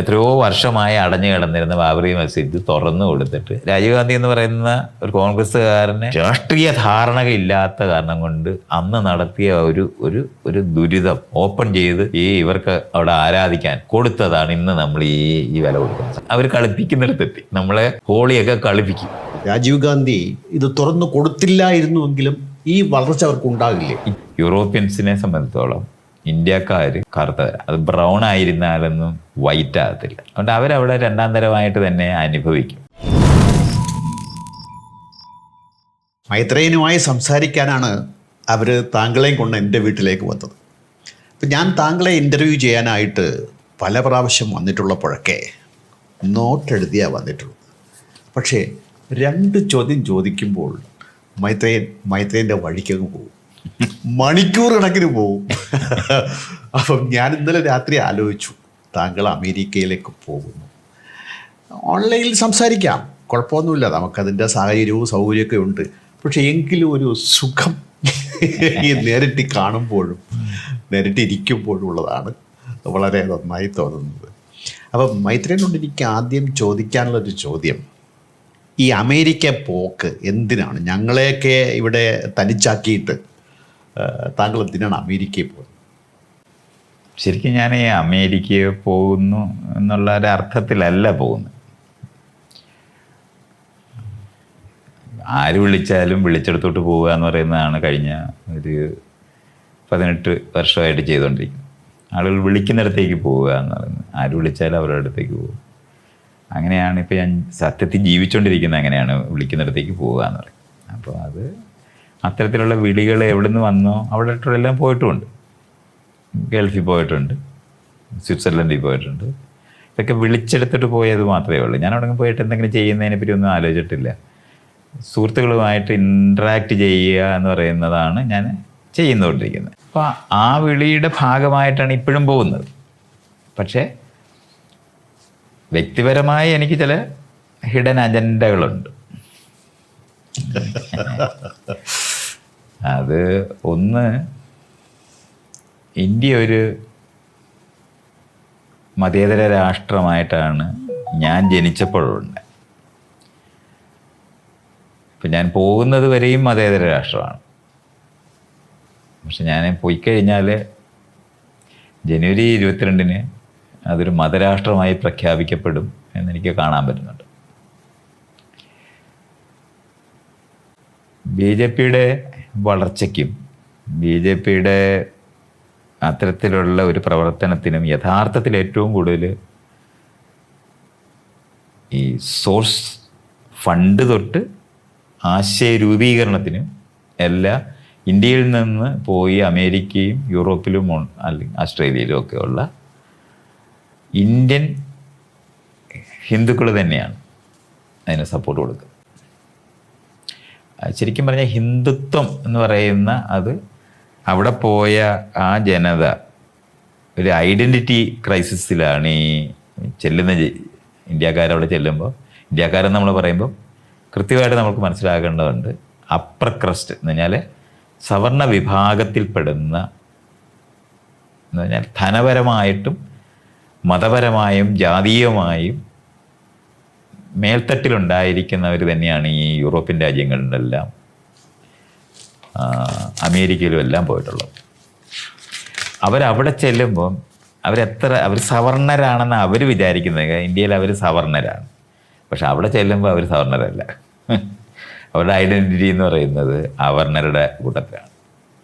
എത്രയോ വർഷമായി അടഞ്ഞു കിടന്നിരുന്ന ബാബറി മസ്ജിദ് തുറന്നു കൊടുത്തിട്ട് രാജീവ് ഗാന്ധി എന്ന് പറയുന്ന ഒരു കോൺഗ്രസ്സുകാരന് രാഷ്ട്രീയ ധാരണകളില്ലാത്ത ഇല്ലാത്ത കാരണം കൊണ്ട് അന്ന് നടത്തിയ ഒരു ഒരു ഒരു ദുരിതം ഓപ്പൺ ചെയ്ത് ഈ ഇവർക്ക് അവിടെ ആരാധിക്കാൻ കൊടുത്തതാണ് ഇന്ന് നമ്മൾ ഈ ഈ വില കൊടുക്കുന്നത്. അവർ കളിപ്പിക്കുന്നിടത്തെത്തി നമ്മളെ ഹോളിയൊക്കെ കളിപ്പിക്കും. രാജീവ് ഗാന്ധി ഇത് തുറന്നു കൊടുത്തില്ലായിരുന്നുവെങ്കിലും ഈ വളർച്ച അവർക്ക് ഉണ്ടാകില്ലേ യൂറോപ്യൻസിനെ സംബന്ധിച്ചോളം ഇന്ത്യക്കാർ കറുത്തവരാ അത് ബ്രൗൺ ആയിരുന്നാലൊന്നും വൈറ്റ് ആകത്തില്ല. അതുകൊണ്ട് അവരവിടെ രണ്ടാം തരമായിട്ട് തന്നെ അനുഭവിക്കും. മൈത്രേയനുമായി സംസാരിക്കാനാണ് അവർ താങ്കളെയും കൊണ്ട് എന്റെ വീട്ടിലേക്ക് വന്നത്. അപ്പം ഞാൻ താങ്കളെ ഇന്റർവ്യൂ ചെയ്യാനായിട്ട് പല പ്രാവശ്യം വന്നിട്ടുള്ളപ്പോഴൊക്കെ നോട്ട് എഴുതിയാണ് വന്നിട്ടുള്ളത്. പക്ഷേ രണ്ട് ചോദ്യം ചോദിക്കുമ്പോൾ മൈത്രേയൻ മൈത്രേയന്റെ വഴിക്കങ്ങ് പോകും. മണിക്കൂർ കണക്കിന് പോവും. അപ്പം ഞാൻ ഇന്നലെ രാത്രി ആലോചിച്ചു താങ്കൾ അമേരിക്കയിലേക്ക് പോകുന്നു. ഓൺലൈനിൽ സംസാരിക്കാം കുഴപ്പമൊന്നുമില്ല നമുക്കതിന്റെ സാഹചര്യവും സൗകര്യമൊക്കെ ഉണ്ട്. പക്ഷെ എങ്കിലും ഒരു സുഖം ഈ നേരിട്ട് കാണുമ്പോഴും നേരിട്ട് ഇരിക്കുമ്പോഴും ഉള്ളതാണ് വളരെ നന്നായി തോന്നുന്നത്. അപ്പം മൈത്രേനോട് എനിക്ക് ആദ്യം ചോദിക്കാനുള്ളൊരു ചോദ്യം. ഈ അമേരിക്ക പോക്ക് എന്തിനാണ്? ഞങ്ങളെയൊക്കെ ഇവിടെ തനിച്ചാക്കിയിട്ട് താങ്കൾ എന്തിനാണ് അമേരിക്കയിൽ പോകുന്നത്? ശരിക്കും ഞാൻ ഈ അമേരിക്കയിൽ പോകുന്നു എന്നുള്ള ഒരു അർത്ഥത്തിലല്ല പോകുന്നത്. ആര് വിളിച്ചാലും വിളിച്ചെടുത്തോട്ട് പോവുക എന്ന് പറയുന്നതാണ് കഴിഞ്ഞ ഒരു പതിനെട്ട് വർഷമായിട്ട് ചെയ്തുകൊണ്ടിരിക്കുന്നത്. ആളുകൾ വിളിക്കുന്നിടത്തേക്ക് പോവുക എന്ന് പറയുന്നത്. ആര് വിളിച്ചാലും അവരുടെ അടുത്തേക്ക് പോകും അങ്ങനെയാണ് ഇപ്പോൾ ഞാൻ സത്യത്തിൽ ജീവിച്ചുകൊണ്ടിരിക്കുന്നത്. അങ്ങനെയാണ് വിളിക്കുന്നിടത്തേക്ക് പോവുക എന്ന് പറയും അപ്പോൾ അത് അത്തരത്തിലുള്ള വിളികൾ എവിടെ നിന്ന് വന്നോ അവിടെ എല്ലാം പോയിട്ടുമുണ്ട് ഗൾഫിൽ പോയിട്ടുണ്ട് സ്വിറ്റ്സർലൻഡിൽ പോയിട്ടുണ്ട്. ഇതൊക്കെ വിളിച്ചെടുത്തിട്ട് പോയത് മാത്രമേ ഉള്ളൂ. ഞാൻ അവിടെ പോയിട്ട് എന്തെങ്കിലും ചെയ്യുന്നതിനെ പറ്റി ഒന്നും ആലോചിച്ചിട്ടില്ല. സുഹൃത്തുക്കളുമായിട്ട് ഇൻട്രാക്ട് ചെയ്യുക എന്ന് പറയുന്നതാണ് ഞാൻ ചെയ്യുന്നുകൊണ്ടിരിക്കുന്നത് അപ്പോൾ ആ വിളിയുടെ ഭാഗമായിട്ടാണ് ഇപ്പോഴും പോകുന്നത്. പക്ഷേ വ്യക്തിപരമായി എനിക്ക് ചില ഹിഡൻ അജണ്ടകളുണ്ട് അത് ഒന്ന് ഇന്ത്യ ഒരു മതേതര രാഷ്ട്രമായിട്ടാണ് ഞാൻ ജനിച്ചപ്പോഴുണ്ട്. ഇപ്പം ഞാൻ പോകുന്നത് വരെയും മതേതര രാഷ്ട്രമാണ്. പക്ഷെ ഞാൻ പോയി കഴിഞ്ഞാൽ ജനുവരി ഇരുപത്തിരണ്ടിന് അതൊരു മതരാഷ്ട്രമായി പ്രഖ്യാപിക്കപ്പെടും എന്നെനിക്ക് കാണാൻ പറ്റുന്നുണ്ട്. ബി ജെ പിയുടെ വളർച്ചയ്ക്കും ബി ജെ പിയുടെ അത്തരത്തിലുള്ള ഒരു പ്രവർത്തനത്തിനും യഥാർത്ഥത്തിൽ ഏറ്റവും കൂടുതൽ ഈ സോഴ്സ് ഫണ്ട് തൊട്ട് ആശയ രൂപീകരണത്തിനും എല്ലാ ഇന്ത്യയിൽ നിന്ന് പോയി അമേരിക്കയും യൂറോപ്പിലും അല്ലെങ്കിൽ ആസ്ട്രേലിയയിലും ഒക്കെ ഉള്ള ഇന്ത്യൻ ഹിന്ദുക്കൾ തന്നെയാണ് അതിന് സപ്പോർട്ട് കൊടുക്കുക ശരിക്കും പറഞ്ഞാൽ ഹിന്ദുത്വം എന്ന് പറയുന്ന അത് അവിടെ പോയ ആ ജനത ഒരു ഐഡന്റിറ്റി ക്രൈസിസിലാണ് ഈ ചെല്ലുന്ന ഇന്ത്യക്കാരവിടെ ചെല്ലുമ്പോൾ. ഇന്ത്യക്കാരെന്ന് നമ്മൾ പറയുമ്പോൾ കൃത്യമായിട്ട് നമുക്ക് മനസ്സിലാക്കേണ്ടതുണ്ട് അപ്പർ ക്രസ്റ്റ് എന്ന് പറഞ്ഞാൽ സവർണ വിഭാഗത്തിൽപ്പെടുന്ന എന്ന് പറഞ്ഞാൽ ധനപരമായിട്ടും മതപരമായും ജാതീയമായും മേൽത്തട്ടിലുണ്ടായിരിക്കുന്നവർ തന്നെയാണ് ഈ യൂറോപ്യൻ രാജ്യങ്ങളിലെല്ലാം അമേരിക്കയിലും എല്ലാം പോയിട്ടുള്ളത്. അവരവിടെ ചെല്ലുമ്പം അവരെത്ര അവർ സവർണരാണെന്ന് അവർ വിചാരിക്കുന്നത്. ഇന്ത്യയിൽ അവർ സവർണരാണ്. പക്ഷെ അവിടെ ചെല്ലുമ്പോൾ അവർ സവർണരല്ല. അവരുടെ ഐഡന്റിറ്റി എന്ന് പറയുന്നത് അവർണരുടെ കൂട്ടത്തിലാണ്.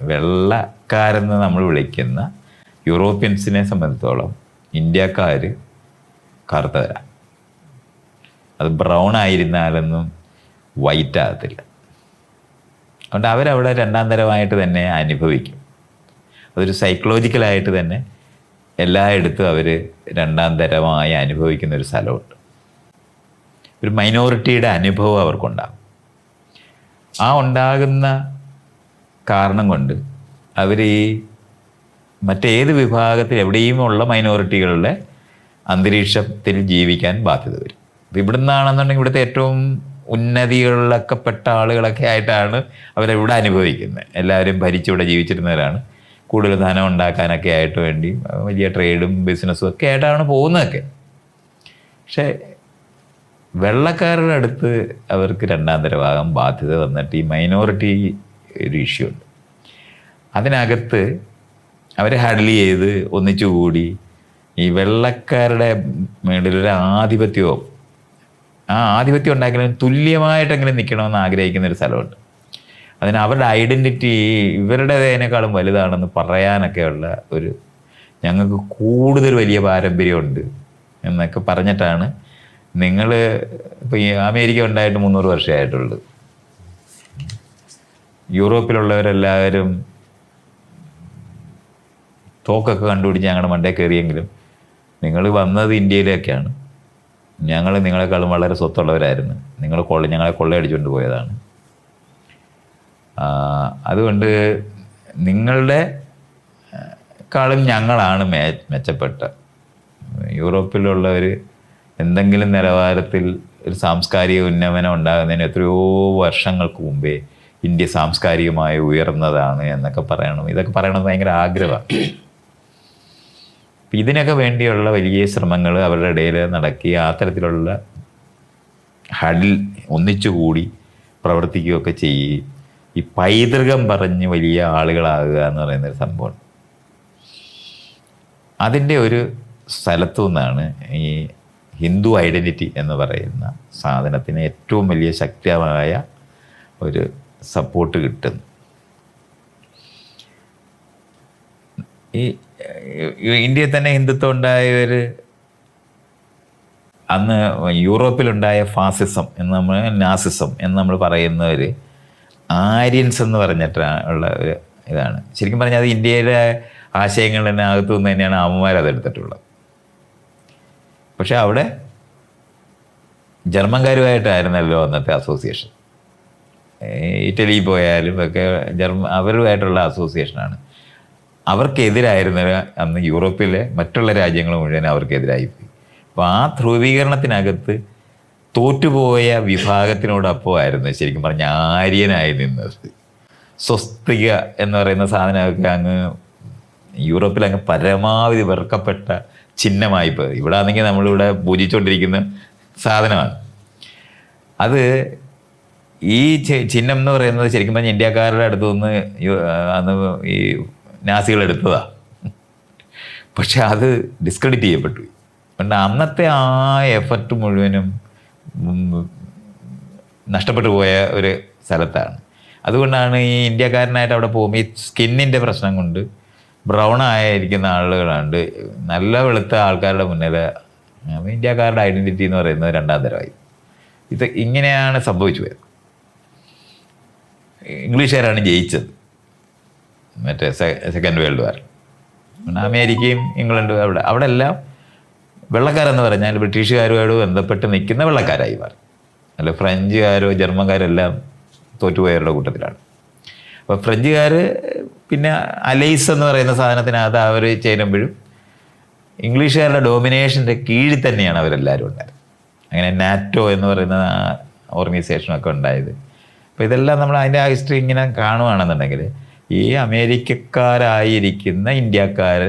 വെള്ളക്കാരെന്ന് നമ്മൾ വിളിക്കുന്ന യൂറോപ്യൻസിനെ സംബന്ധിച്ചോളം ഇന്ത്യക്കാർ കറുത്തവരാണ് അത് ബ്രൗൺ ആയിരുന്നാലൊന്നും വൈറ്റ് ആകത്തില്ല അതുകൊണ്ട് അവരവിടെ രണ്ടാം തരമായിട്ട് തന്നെ അനുഭവിക്കും. അതൊരു സൈക്കോളജിക്കലായിട്ട് തന്നെ എല്ലായിടത്തും അവർ രണ്ടാം തരമായി അനുഭവിക്കുന്ന ഒരു സ്ഥലമുണ്ട്. ഒരു മൈനോറിറ്റിയുടെ അനുഭവം അവർക്കുണ്ടാകും. ആ ഉണ്ടാകുന്ന കാരണം കൊണ്ട് അവർ ഈ മറ്റേത് വിഭാഗത്തിൽ എവിടെയും ഉള്ള മൈനോറിറ്റികളുടെ അന്തരീക്ഷത്തിൽ ജീവിക്കാൻ ബാധ്യത വരും. ഇവിടുന്നാണെന്നുണ്ടെങ്കിൽ ഇവിടുത്തെ ഏറ്റവും ഉന്നതികളിലൊക്കെ പെട്ട ആളുകളൊക്കെ ആയിട്ടാണ് അവരിവിടെ അനുഭവിക്കുന്നത്. എല്ലാവരും ഭരിച്ചിവിടെ ജീവിച്ചിരുന്നവരാണ്. കൂടുതൽ ധനം ഉണ്ടാക്കാനൊക്കെ ആയിട്ട് വേണ്ടി വലിയ ട്രേഡും ബിസിനസ്സും ഒക്കെ ആയിട്ടാണ് പോകുന്നതൊക്കെ. പക്ഷേ വെള്ളക്കാരുടെ അടുത്ത് അവർക്ക് രണ്ടാം ഭാഗം ബാധ്യത വന്നിട്ട് ഈ മൈനോറിറ്റി ഒരു ഇഷ്യൂ ഉണ്ട്. അതിനകത്ത് അവർ ഹാൻഡിൽ ചെയ്ത് ഒന്നിച്ചു കൂടി ഈ വെള്ളക്കാരുടെ മേളിലൊരു ആധിപത്യവും ആ ആധിപത്യം ഉണ്ടാക്കലും തുല്യമായിട്ടെങ്കിലും നിൽക്കണമെന്ന് ആഗ്രഹിക്കുന്ന ഒരു സ്ഥലമുണ്ട്. അതിന് അവരുടെ ഐഡന്റിറ്റി ഇവരുടേതിനേക്കാളും വലുതാണെന്ന് പറയാനൊക്കെയുള്ള ഒരു ഞങ്ങൾക്ക് കൂടുതൽ വലിയ പാരമ്പര്യമുണ്ട് എന്നൊക്കെ പറഞ്ഞിട്ടാണ് നിങ്ങൾ ഇപ്പോൾ ഈ അമേരിക്ക ഉണ്ടായിട്ട് മുന്നൂറ് വർഷമായിട്ടുള്ളത് യൂറോപ്പിലുള്ളവരെല്ലാവരും തോക്കൊക്കെ കണ്ടുപിടിച്ച് ഞങ്ങളുടെ മണ്ടേ കയറിയെങ്കിലും നിങ്ങൾ വന്നത് ഇന്ത്യയിലേക്കാണ്. ഞങ്ങൾ നിങ്ങളെക്കാളും വളരെ സ്വത്തുള്ളവരായിരുന്നു. നിങ്ങൾ കൊള്ള ഞങ്ങളെ കൊള്ളയടിച്ചുകൊണ്ട് പോയതാണ്. അതുകൊണ്ട് നിങ്ങളുടെ ക്കാളും ഞങ്ങളാണ് മേ മെച്ചപ്പെട്ട. യൂറോപ്പിലുള്ളവർ എന്തെങ്കിലും നിലവാരത്തിൽ ഒരു സാംസ്കാരിക ഉന്നമനം ഉണ്ടാകുന്നതിന് എത്രയോ വർഷങ്ങൾക്ക് മുമ്പേ ഇന്ത്യ സാംസ്കാരികമായി ഉയർന്നതാണ് എന്നൊക്കെ പറയണം. ഇതൊക്കെ പറയണമെന്ന് ഭയങ്കര ആഗ്രഹമാണ്. ഇതിനൊക്കെ വേണ്ടിയുള്ള വലിയ ശ്രമങ്ങൾ അവരുടെ ഇടയിൽ നടക്കി ആ തരത്തിലുള്ള ഹഡിൽ ഒന്നിച്ചുകൂടി പ്രവർത്തിക്കുകയൊക്കെ ചെയ്യുകയും ഈ പൈതൃകം പറഞ്ഞ് വലിയ ആളുകളാകുക എന്ന് പറയുന്നൊരു സംഭവമാണ് അതിന്റെ ഒരു സ്ഥലത്തു നിന്നാണ് ഈ ഹിന്ദു ഐഡന്റിറ്റി എന്ന് പറയുന്ന സാധനത്തിന് ഏറ്റവും വലിയ ശക്തമായ ഒരു സപ്പോർട്ട് കിട്ടുന്നു. ഈ ഈ ഇന്ത്യയിൽ തന്നെ ഹിന്ദുത്വം ഉണ്ടായവർ അന്ന് യൂറോപ്പിലുണ്ടായ ഫാസിസം എന്ന് നമ്മൾ നാസിസം എന്ന് നമ്മൾ പറയുന്നവർ ആര്യൻസ് എന്ന് പറഞ്ഞിട്ടാണ് ഉള്ള ഒരു ഇതാണ്. ശരിക്കും പറഞ്ഞാൽ അത് ഇന്ത്യയുടെ തന്നെ അകത്തു നിന്ന് തന്നെയാണ് അമ്മമാർ അതെടുത്തിട്ടുള്ളത് പക്ഷെ അവിടെ ജർമ്മൻകാരുമായിട്ടായിരുന്നല്ലോ അന്നത്തെ അസോസിയേഷൻ. ഇറ്റലിയിൽ പോയാലും ഒക്കെ ജർമ്മ അവരുമായിട്ടുള്ള അസോസിയേഷനാണ്. അവർക്കെതിരായിരുന്ന അന്ന് യൂറോപ്പിലെ മറ്റുള്ള രാജ്യങ്ങൾ മുഴുവൻ അവർക്കെതിരായി പോയി. അപ്പോൾ ആ ധ്രുവീകരണത്തിനകത്ത് തോറ്റുപോയ വിഭാഗത്തിനോടൊപ്പമായിരുന്നു ശരിക്കും പറഞ്ഞ ആര്യനായി നിന്നത്. സ്വസ്തിക എന്ന് പറയുന്ന സാധനമൊക്കെ അങ്ങ് യൂറോപ്പിൽ അങ്ങ് പരമാവധി വെറുക്കപ്പെട്ട ചിഹ്നമായി പോയി. ഇവിടെ ആണെങ്കിൽ നമ്മളിവിടെ പൂജിച്ചുകൊണ്ടിരിക്കുന്ന സാധനമാണ്. അത് ഈ ചിഹ്നം എന്ന് പറയുന്നത് ശരിക്കും പറഞ്ഞാൽ ഇന്ത്യക്കാരുടെ അടുത്തു നിന്ന് അന്ന് ഈ നാസികൾ എടുത്തതാ പക്ഷെ അത് ഡിസ്ക്രെഡിറ്റ് ചെയ്യപ്പെട്ടു. അതുകൊണ്ട് അന്നത്തെ ആ എഫർട്ട് മുഴുവനും നഷ്ടപ്പെട്ടു പോയ ഒരു സ്ഥലത്താണ്. അതുകൊണ്ടാണ് ഈ ഇന്ത്യക്കാരനായിട്ട് അവിടെ പോകുമ്പോൾ ഈ സ്കിന്നിന്റെ പ്രശ്നം കൊണ്ട് ബ്രൗൺ ആയിരിക്കുന്ന ആളുകളുണ്ട് നല്ല വെളുത്ത ആൾക്കാരുടെ മുന്നിൽ ഇന്ത്യക്കാരുടെ ഐഡന്റിറ്റി എന്ന് പറയുന്നത് രണ്ടാം തരമായി. ഇത് ഇങ്ങനെയാണ് സംഭവിച്ചു പോയത്. ഇംഗ്ലീഷുകാരാണ് ജയിച്ചത്. മറ്റേ സെക്കൻഡ് വേൾഡ് വാർ പിന്നെ അമേരിക്കയും ഇംഗ്ലണ്ടും അവിടെ. അവിടെ എല്ലാം വെള്ളക്കാരെന്ന് പറഞ്ഞാൽ ബ്രിട്ടീഷുകാരുമായിട്ട് ബന്ധപ്പെട്ട് നിൽക്കുന്ന വെള്ളക്കാരായി മാറി. അല്ല ഫ്രഞ്ചുകാരോ ജർമ്മൻകാരോ എല്ലാം തോറ്റുപോയവരുടെ കൂട്ടത്തിലാണ്. അപ്പോൾ ഫ്രഞ്ചുകാർ പിന്നെ അലൈസ് എന്ന് പറയുന്ന സാധനത്തിനകത്ത് അവർ ചേരുമ്പോഴും ഇംഗ്ലീഷുകാരുടെ ഡോമിനേഷന്റെ കീഴിൽ തന്നെയാണ് അവരെല്ലാവരും ഉണ്ടായത്. അങ്ങനെ നാറ്റോ എന്ന് പറയുന്ന ഓർഗനൈസേഷനൊക്കെ ഉണ്ടായത്. അപ്പോൾ ഇതെല്ലാം നമ്മൾ അതിന്റെ ആ ഹിസ്റ്ററി ഇങ്ങനെ കാണുകയാണെന്നുണ്ടെങ്കിൽ ഈ അമേരിക്കക്കാരായിരിക്കുന്ന ഇന്ത്യക്കാർ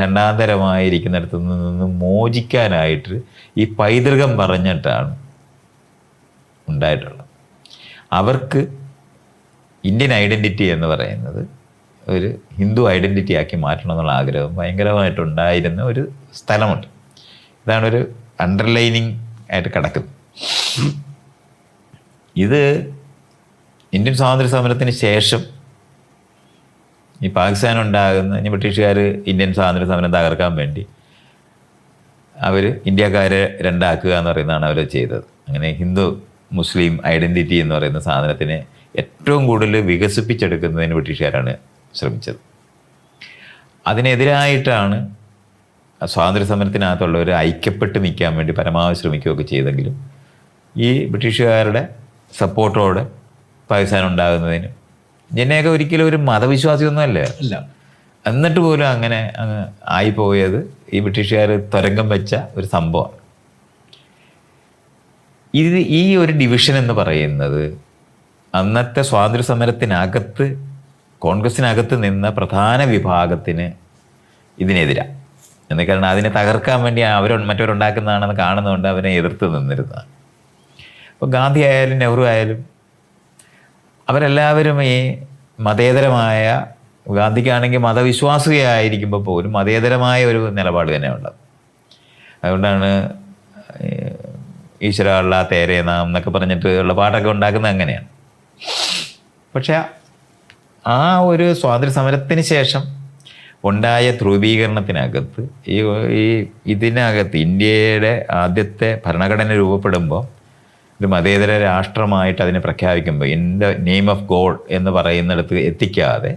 രണ്ടാം തരമായിരിക്കുന്നിടത്തു നിന്ന് മോചിക്കാനായിട്ട് ഈ പൈതൃകം പറഞ്ഞിട്ടാണ് ഉണ്ടായിട്ടുള്ളത്. അവർക്ക് ഇന്ത്യൻ ഐഡന്റിറ്റി എന്ന് പറയുന്നത് ഒരു ഹിന്ദു ഐഡന്റിറ്റി ആക്കി മാറ്റണം എന്നുള്ള ആഗ്രഹം ഭയങ്കരമായിട്ടുണ്ടായിരുന്ന ഒരു സ്ഥലമുണ്ട്. ഇതാണ് ഒരു അണ്ടർലൈനിങ് ആയിട്ട് കിടക്കുന്നത്. ഇത് ഇന്ത്യൻ സ്വാതന്ത്ര്യ സമരത്തിന് ശേഷം ഈ പാകിസ്ഥാൻ ഉണ്ടാകുന്ന ഇനി ബ്രിട്ടീഷുകാർ ഇന്ത്യൻ സ്വാതന്ത്ര്യ സമരം തകർക്കാൻ വേണ്ടി അവർ ഇന്ത്യക്കാരെ രണ്ടാക്കുക എന്ന് പറയുന്നതാണ് അവർ ചെയ്തത്. അങ്ങനെ ഹിന്ദു മുസ്ലിം ഐഡന്റിറ്റി എന്ന് പറയുന്ന സാധനത്തിനെ ഏറ്റവും കൂടുതൽ വികസിപ്പിച്ചെടുക്കുന്നതിന് ബ്രിട്ടീഷുകാരാണ് ശ്രമിച്ചത്. അതിനെതിരായിട്ടാണ് സ്വാതന്ത്ര്യ സമരത്തിനകത്തുള്ളവർ ഐക്യപ്പെട്ട് നിൽക്കാൻ വേണ്ടി പരമാവധി ശ്രമിക്കുകയൊക്കെ ചെയ്തെങ്കിലും ഈ ബ്രിട്ടീഷുകാരുടെ സപ്പോർട്ടോടെ പാകിസ്ഥാൻ ഉണ്ടാകുന്നതിന് ജനയൊക്കെ ഒരിക്കലും ഒരു മതവിശ്വാസിയൊന്നുമല്ല. ഇല്ല എന്നിട്ട് പോലും അങ്ങനെ അങ്ങ് ആയിപ്പോയത് ഈ ബ്രിട്ടീഷുകാർ തുരങ്കം വെച്ച ഒരു സംഭവമാണ്. ഇത് ഈ ഒരു ഡിവിഷൻ എന്ന് പറയുന്നത് അന്നത്തെ സ്വാതന്ത്ര്യ സമരത്തിനകത്ത് കോൺഗ്രസിനകത്ത് നിന്ന പ്രധാന വിഭാഗത്തിന് ഇതിനെതിരാണ് കാരണം അതിനെ തകർക്കാൻ വേണ്ടി അവർ മറ്റവരുണ്ടാക്കുന്നതാണെന്ന് കാണുന്നതുകൊണ്ട് അവനെ എതിർത്ത് നിന്നിരുന്നതാണ്. അപ്പോൾ ഗാന്ധി ആയാലും നെഹ്റു ആയാലും അവരെല്ലാവരും ഈ മതേതരമായ ഗാന്ധിക്കാണെങ്കിൽ മതവിശ്വാസിയായിരിക്കുമ്പോൾ പോലും മതേതരമായ ഒരു നിലപാട് തന്നെ ഉള്ളത് അതുകൊണ്ടാണ് ഈശ്വര ഉള്ള തേരേ നാം എന്നൊക്കെ പറഞ്ഞിട്ട് ഉള്ള പാട്ടൊക്കെ ഉണ്ടാക്കുന്നത് അങ്ങനെയാണ്. പക്ഷെ ആ ഒരു സ്വാതന്ത്ര്യ സമരത്തിന് ശേഷം ഉണ്ടായ ധ്രുവീകരണത്തിനകത്ത് ഈ ഈ ഇതിനകത്ത് ഇന്ത്യയുടെ ആദ്യത്തെ ഭരണഘടന രൂപപ്പെടുമ്പോൾ ഒരു മതേതര രാഷ്ട്രമായിട്ട് അതിനെ പ്രഖ്യാപിക്കുമ്പോൾ in the name of God എന്ന് പറയുന്നിടത്ത് എത്തിക്കാതെ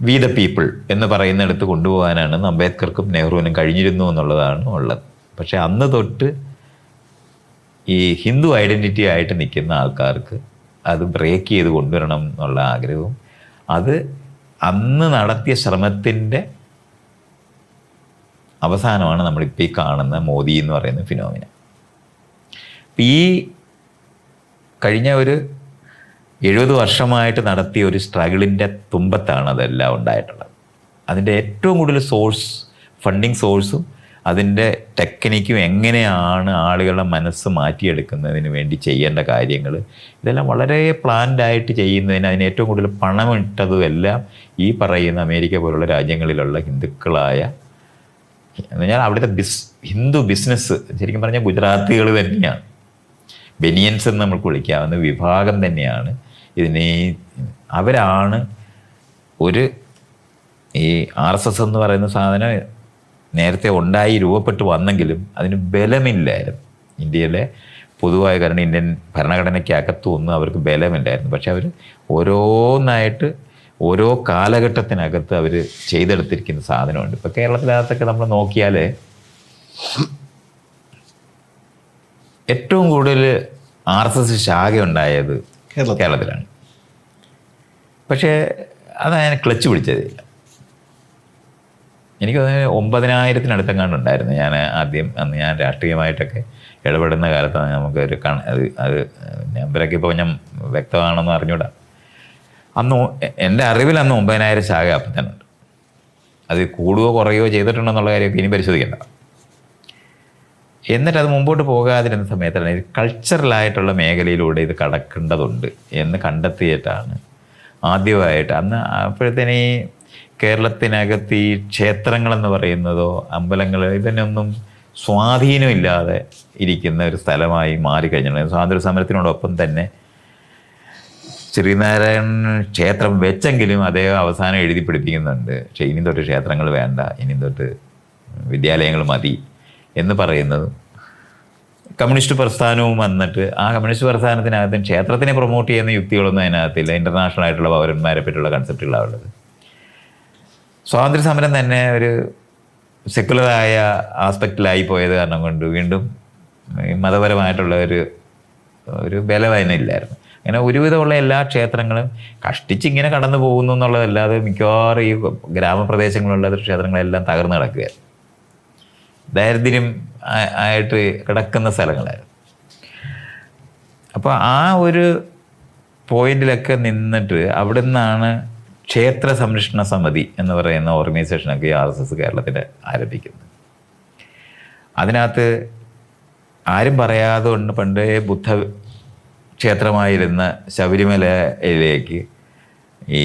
വി ദ പീപ്പിൾ എന്ന് പറയുന്നിടത്ത് കൊണ്ടുപോകാനാണ് അംബേദ്കർക്കും നെഹ്റുവിനും കഴിഞ്ഞിരുന്നു എന്നുള്ളതാണ് ഉള്ളത്. പക്ഷേ അന്ന് തൊട്ട് ഈ ഹിന്ദു ഐഡന്റിറ്റി ആയിട്ട് നിൽക്കുന്ന ആൾക്കാർക്ക് അത് ബ്രേക്ക് ചെയ്ത് കൊണ്ടുവരണം എന്നുള്ള ആഗ്രഹവും അത് അന്ന് നടത്തിയ ശ്രമത്തിന്റെ അവസാനമാണ് നമ്മളിപ്പോൾ ഈ കാണുന്ന മോദി എന്ന് പറയുന്ന ഫിനോമിന ഈ കഴിഞ്ഞ ഒരു എഴുപത് വർഷമായിട്ട് നടത്തിയ ഒരു സ്ട്രഗിളിന്റെ തുമ്പത്താണ് അതെല്ലാം ഉണ്ടായിട്ടുള്ളത്. അതിന്റെ ഏറ്റവും കൂടുതൽ സോഴ്സ് ഫണ്ടിങ് സോഴ്സും അതിന്റെ ടെക്നിക്കും എങ്ങനെയാണ് ആളുകളുടെ മനസ്സ് മാറ്റിയെടുക്കുന്നതിന് വേണ്ടി ചെയ്യേണ്ട കാര്യങ്ങൾ ഇതെല്ലാം വളരെ പ്ലാൻഡായിട്ട് ചെയ്യുന്നതിന് അതിന് ഏറ്റവും കൂടുതൽ പണമിട്ടതും എല്ലാം ഈ പറയുന്ന അമേരിക്ക പോലുള്ള രാജ്യങ്ങളിലുള്ള ഹിന്ദുക്കളായ എന്ന് പറഞ്ഞാൽ അവിടുത്തെ ബിസ് ഹിന്ദു ബിസിനസ് ശരിക്കും പറഞ്ഞാൽ ഗുജറാത്തികൾ തന്നെയാണ്. ബനിയൻസ് എന്ന് നമുക്ക് വിളിക്കാവുന്ന വിഭാഗം തന്നെയാണ്. ഇതിനെ അവരാണ് ഒരു ഈ ആർ എസ് എസ് എന്ന് പറയുന്ന സാധനം നേരത്തെ ഉണ്ടായി രൂപപ്പെട്ട് വന്നെങ്കിലും അതിന് ബലമില്ലായിരുന്നു. ഇന്ത്യയിലെ പൊതുവായ കാരണം ഇന്ത്യൻ ഭരണഘടനയ്ക്കകത്തും ഒന്നും അവർക്ക് ബലമില്ലായിരുന്നു. പക്ഷെ അവർ ഓരോന്നായിട്ട് ഓരോ കാലഘട്ടത്തിനകത്ത് അവർ ചെയ്തെടുത്തിരിക്കുന്ന സാധനമുണ്ട്. ഇപ്പോൾ കേരളത്തിനകത്തൊക്കെ നമ്മൾ നോക്കിയാൽ ഏറ്റവും കൂടുതൽ ആർ എസ് എസ് ശാഖ ഉണ്ടായത് കേരളത്തിലാണ്. പക്ഷേ അതാണ് ഞാൻ ക്ലച്ച് പിടിച്ചതില്ല എനിക്ക് തോന്നുന്നു ഒമ്പതിനായിരത്തിനടുത്തെങ്ങാണ്ട് ഉണ്ടായിരുന്നു ഞാൻ ആദ്യം അന്ന് ഞാൻ രാഷ്ട്രീയമായിട്ടൊക്കെ ഇടപെടുന്ന കാലത്താണ് നമുക്ക് ഒരു കണ അത് അത് നമ്പരൊക്കെ ഇപ്പോൾ ഞാൻ വ്യക്തമാണെന്ന് അറിഞ്ഞൂടാ. അന്ന് എന്റെ അറിവിൽ അന്ന് ഒമ്പതിനായിരം ശാഖ അപ്പം തന്നെ ഉണ്ട് അത് കൂടുകയോ കുറയുകയോ ചെയ്തിട്ടുണ്ടോ എന്നുള്ള കാര്യമൊക്കെ ഇനി പരിശോധിക്കേണ്ട. എന്നിട്ട് അത് മുമ്പോട്ട് പോകാതിരുന്ന സമയത്താണ് ഇത് കൾച്ചറലായിട്ടുള്ള മേഖലയിലൂടെ ഇത് കടക്കേണ്ടതുണ്ട് എന്ന് കണ്ടെത്തിയിട്ടാണ് ആദ്യമായിട്ട്. അന്ന് അപ്പോഴത്തേന് ഈ കേരളത്തിനകത്ത് ഈ ക്ഷേത്രങ്ങളെന്ന് പറയുന്നതോ അമ്പലങ്ങൾ ഇതിനൊന്നും സ്വാധീനമില്ലാതെ ഇരിക്കുന്ന ഒരു സ്ഥലമായി മാറിക്കഴിഞ്ഞിട്ടുണ്ട് സ്വാതന്ത്ര്യ സമരത്തിനോടൊപ്പം തന്നെ ശ്രീനാരായണ ക്ഷേത്രം വെച്ചെങ്കിലും അദ്ദേഹം അവസാനം എഴുതി പിടിപ്പിക്കുന്നുണ്ട്. പക്ഷേ ഇനി തൊട്ട് ക്ഷേത്രങ്ങൾ വേണ്ട ഇനി തൊട്ട് വിദ്യാലയങ്ങൾ മതി. എന്ന് പറയുന്നത്. കമ്മ്യൂണിസ്റ്റ് പ്രസ്ഥാനവും വന്നിട്ട് ആ കമ്മ്യൂണിസ്റ്റ് പ്രസ്ഥാനത്തിനകത്തും ക്ഷേത്രത്തിനെ പ്രൊമോട്ട് ചെയ്യുന്ന യുക്തികളൊന്നും അതിനകത്തില്ല. ഇന്റർനാഷണൽ ആയിട്ടുള്ള പൗരന്മാരെ പറ്റിയുള്ള കൺസെപ്റ്റുകളാണ് ഉള്ളത്. സ്വാതന്ത്ര്യ സമരം തന്നെ ഒരു സെക്കുലറായ ആസ്പെക്റ്റിലായി പോയത് കാരണം കൊണ്ട് വീണ്ടും മതപരമായിട്ടുള്ള ഒരു ഒരു ബലം അതിനില്ലായിരുന്നു അങ്ങനെ ഒരുവിധമുള്ള എല്ലാ ക്ഷേത്രങ്ങളും കഷ്ടിച്ച് ഇങ്ങനെ കടന്നു പോകുന്നു എന്നുള്ളതല്ലാതെ മിക്കവാറും ഈ ഗ്രാമപ്രദേശങ്ങളുള്ള ക്ഷേത്രങ്ങളെല്ലാം തകർന്നു കിടക്കുകയായിരുന്നു. ദാരിദ്ര്യം ആയിട്ട് കിടക്കുന്ന സ്ഥലങ്ങളായിരുന്നു. അപ്പോൾ ആ ഒരു പോയിന്റിലൊക്കെ നിന്നിട്ട് അവിടെ നിന്നാണ് ക്ഷേത്ര സംരക്ഷണ സമിതി എന്ന് പറയുന്ന ഓർഗനൈസേഷനൊക്കെ ആർ എസ് എസ് കേരളത്തിൽ ആരംഭിക്കുന്നത്. അതിനകത്ത് ആരും പറയാതെ കൊണ്ട് പണ്ടേ ബുദ്ധ ക്ഷേത്രമായിരുന്ന ശബരിമലയിലേക്ക് ഈ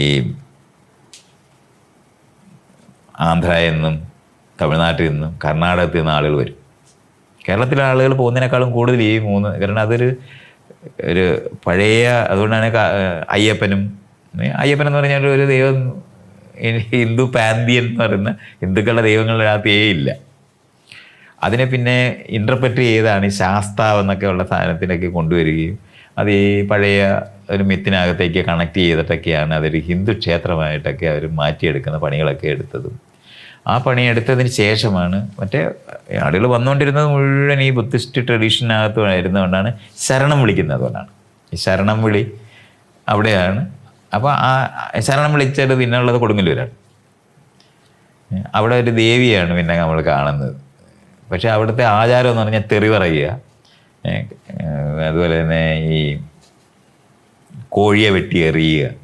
ആന്ധ്രയിൽ നിന്നും തമിഴ്നാട്ടിൽ നിന്നും കർണാടകത്തിൽ നിന്നും ആളുകൾ വരും. കേരളത്തിലെ ആളുകൾ പോകുന്നതിനേക്കാളും കൂടുതൽ ഈ മൂന്ന് കാരണം അതൊരു ഒരു പഴയ അതുകൊണ്ടാണ് അയ്യപ്പനും അയ്യപ്പൻ എന്ന് പറഞ്ഞാൽ ഒരു ദൈവം ഹിന്ദു പാന്തിയൻ എന്ന് പറയുന്ന ഹിന്ദുക്കളുടെ ദൈവങ്ങളുടെ അകത്തേ ഇല്ല. അതിനെ പിന്നെ ഇന്റർപ്രറ്റ് ചെയ്താണ് ശാസ്താവ് എന്നൊക്കെ ഉള്ള സാധനത്തിനൊക്കെ കൊണ്ടുവരികയും അത് ഈ പഴയ ഒരു മിത്തിനകത്തേക്ക് കണക്ട് ചെയ്തിട്ടൊക്കെയാണ് അതൊരു ഹിന്ദു ക്ഷേത്രമായിട്ടൊക്കെ അവർ മാറ്റിയെടുക്കുന്ന പണികളൊക്കെ എടുത്തതും. ആ പണി എടുത്തതിന് ശേഷമാണ് മറ്റേ ആളുകൾ വന്നുകൊണ്ടിരുന്നത് മുഴുവൻ ഈ ബുദ്ധിസ്റ്റ് ട്രഡീഷനകത്ത് ഇരുന്നുകൊണ്ടാണ് ശരണം വിളിക്കുന്നത് അതുകൊണ്ടാണ് ഈ ശരണം വിളി അവിടെയാണ്. അപ്പോൾ ആ ശരണം വിളിച്ചത് പിന്നുള്ളത് കൊടുങ്ങല്ലൂരാണ്. അവിടെ ഒരു ദേവിയാണ് പിന്നെ നമ്മൾ കാണുന്നത്. പക്ഷെ അവിടുത്തെ ആചാരം എന്ന് പറഞ്ഞാൽ തെറി പറയുക. അതുപോലെ തന്നെ ഈ കോഴിയെ വെട്ടി എറിയുക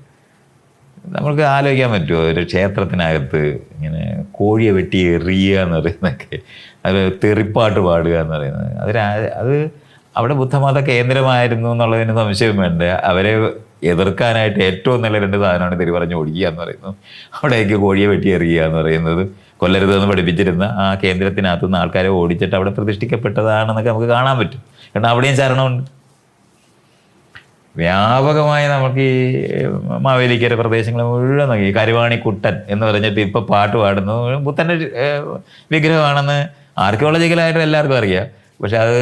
നമുക്ക് ആലോചിക്കാൻ പറ്റുമോ? ഒരു ക്ഷേത്രത്തിനകത്ത് ഇങ്ങനെ കോഴിയെ വെട്ടി എറിയുക എന്ന് പറയുന്നതൊക്കെ അത് തെറിപ്പാട്ട് പാടുക എന്ന് പറയുന്നത്. അതിന് അത് അവിടെ ബുദ്ധമത കേന്ദ്രമായിരുന്നു എന്നുള്ളതിന് സംശയം വേണ്ട. അവരെ എതിർക്കാനായിട്ട് ഏറ്റവും നല്ല രണ്ട് സാധനമാണ് തെറി പറഞ്ഞ് ഓടിക്കുക എന്ന് പറയുന്നു അവിടേക്ക് കോഴിയെ വെട്ടി എറിയുക എന്ന് പറയുന്നത്. കൊല്ലരുതെന്ന് പഠിപ്പിച്ചിരുന്ന ആ കേന്ദ്രത്തിനകത്തുനിന്ന് ആൾക്കാരെ ഓടിച്ചിട്ട് അവിടെ പ്രതിഷ്ഠിക്കപ്പെട്ടതാണെന്നൊക്കെ നമുക്ക് കാണാൻ പറ്റും. കാരണം അവിടെയും ചരണമുണ്ട് വ്യാപകമായി നമുക്ക് ഈ മാവേലിക്കര പ്രദേശങ്ങൾ മുഴുവൻ നോക്കി. കരുവാണിക്കുട്ടൻ എന്ന് പറഞ്ഞിട്ട് ഇപ്പൊ പാട്ട് പാടുന്നു. പുത്തന്റെ വിഗ്രഹമാണെന്ന് ആർക്കിയോളജിക്കലായിട്ട് എല്ലാവർക്കും അറിയാം. പക്ഷെ അത്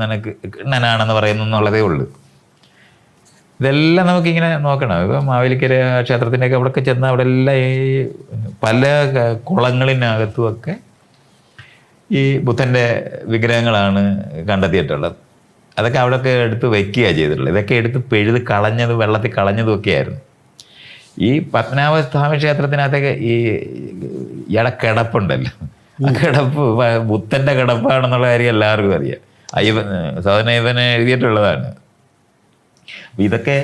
നിനക്ക് കിണ്ണനാണെന്ന് പറയുന്നു എന്നുള്ളതേ ഉള്ളൂ. ഇതെല്ലാം നമുക്കിങ്ങനെ നോക്കണം. ഇപ്പം മാവേലിക്കര ക്ഷേത്രത്തിന്റെയൊക്കെ അവിടെയൊക്കെ ചെന്നാൽ അവിടെ എല്ലാം ഈ പല കുളങ്ങളിനകത്തുമൊക്കെ ഈ ബുദ്ധന്റെ വിഗ്രഹങ്ങളാണ് കണ്ടെത്തിയിട്ടുള്ളത്. അതൊക്കെ അവിടെയൊക്കെ എടുത്ത് വെക്കുകയാണ് ചെയ്തിട്ടുള്ളത്. ഇതൊക്കെ എടുത്ത് പെഴുത് കളഞ്ഞത് വെള്ളത്തിൽ കളഞ്ഞതും ആയിരുന്നു. ഈ പത്മനാഭസ്വാമി ക്ഷേത്രത്തിനകത്തൊക്കെ ഈ ഇയാളെ കിടപ്പുണ്ടല്ലോ. ആ കിടപ്പ് ബുദ്ധന്റെ കിടപ്പാണെന്നുള്ള കാര്യം എല്ലാവർക്കും അറിയാം. അയ്യപ്പൻ ഇവനെ എഴുതിയിട്ടുള്ളതാണ്. ഇതൊക്കെ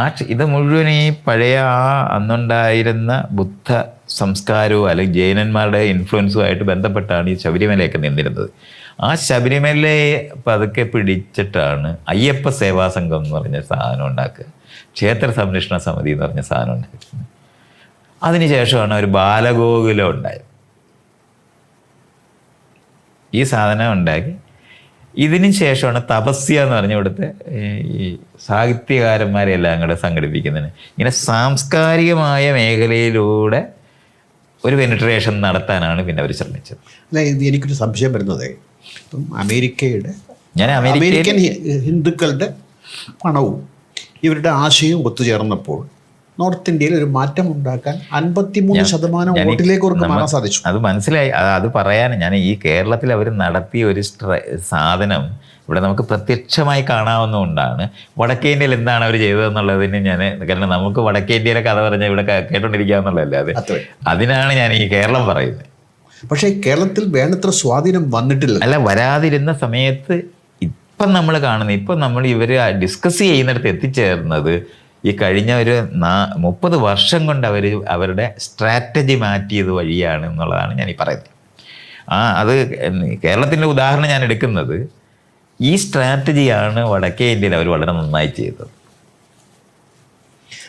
ആ ഇത് മുഴുവൻ ഈ പഴയ ആ അന്നുണ്ടായിരുന്ന ബുദ്ധ സംസ്കാരവും അല്ലെങ്കിൽ ജൈനന്മാരുടെ ഇൻഫ്ലുവൻസുമായിട്ട് ബന്ധപ്പെട്ടാണ് ഈ ശബരിമലയൊക്കെ നിന്നിരുന്നത്. ആ ശബരിമലയെ പതുക്കെ പിടിച്ചിട്ടാണ് അയ്യപ്പ സേവാ സംഘം എന്ന് പറഞ്ഞ സാധനം ഉണ്ടാക്കുക. ക്ഷേത്ര സംരക്ഷണ സമിതി എന്ന് പറഞ്ഞ സാധനം ഉണ്ടാക്കുന്നത് അതിനുശേഷമാണ് ഒരു ബാലഗോകുലം ഉണ്ടായത്. ഈ സാധനം ഉണ്ടാക്കി. ഇതിനു ശേഷമാണ് തപസ്യ എന്ന് പറഞ്ഞ ഇവിടുത്തെ ഈ സാഹിത്യകാരന്മാരെല്ലാം കൂടെ സംഘടിപ്പിക്കുന്നതിന് ഇങ്ങനെ സാംസ്കാരികമായ മേഖലയിലൂടെ ഒരു പെനിട്രേഷൻ നടത്താനാണ് പിന്നെ അവർ ശ്രമിച്ചത്. അല്ല എനിക്കൊരു സംശയം വരുന്നത്. ഇപ്പം അമേരിക്കയുടെ ഞാൻ അമേരിക്കൻ ഹിന്ദുക്കളുടെ പണവും ഇവരുടെ ആശയവും ഒത്തുചേർന്നപ്പോൾ നോർത്ത് ഇന്ത്യയിൽ ഒരു മാറ്റം ഉണ്ടാക്കാൻ അൻപത്തിമൂന്ന് ശതമാനം വോട്ടിലേക്ക് അവർക്ക് മാറാൻ സാധിച്ചു. അത് മനസ്സിലായി. അത് പറയാൻ ഞാൻ ഈ കേരളത്തിൽ അവർ നടത്തിയ ഒരു സാധനം ഇവിടെ നമുക്ക് പ്രത്യക്ഷമായി കാണാവുന്നതുകൊണ്ടാണ്. വടക്കേ ഇന്ത്യയിൽ എന്താണ് അവർ ചെയ്തതെന്നുള്ളതിന് ഞാൻ കാരണം നമുക്ക് വടക്കേ ഇന്ത്യയിലെ കഥ പറഞ്ഞാൽ ഇവിടെ കേട്ടോണ്ടിരിക്കുക എന്നുള്ളതല്ലേ അത്? അതിനാണ് ഞാൻ ഈ കേരളം പറയുന്നത്. പക്ഷേ കേരളത്തിൽ വേണ്ടത്ര സ്വാധീനം വന്നിട്ടില്ല. അല്ല വരാതിരുന്ന സമയത്ത് ഇപ്പം നമ്മൾ കാണുന്നത് ഇപ്പം നമ്മൾ ഇവർ ഡിസ്കസ് ചെയ്യുന്നിടത്ത് എത്തിച്ചേർന്നത് ഈ കഴിഞ്ഞ ഒരു നാ മുപ്പത് വർഷം കൊണ്ട് അവർ അവരുടെ സ്ട്രാറ്റജി മാറ്റിയത് വഴിയാണ് എന്നുള്ളതാണ് ഞാൻ ഈ പറയുന്നത്. ആ അത് കേരളത്തിന്റെ ഉദാഹരണം ഞാൻ എടുക്കുന്നത് ഈ സ്ട്രാറ്റജിയാണ് വടക്കേ ഇന്ത്യയിൽ അവർ വളരെ നന്നായി ചെയ്തത്.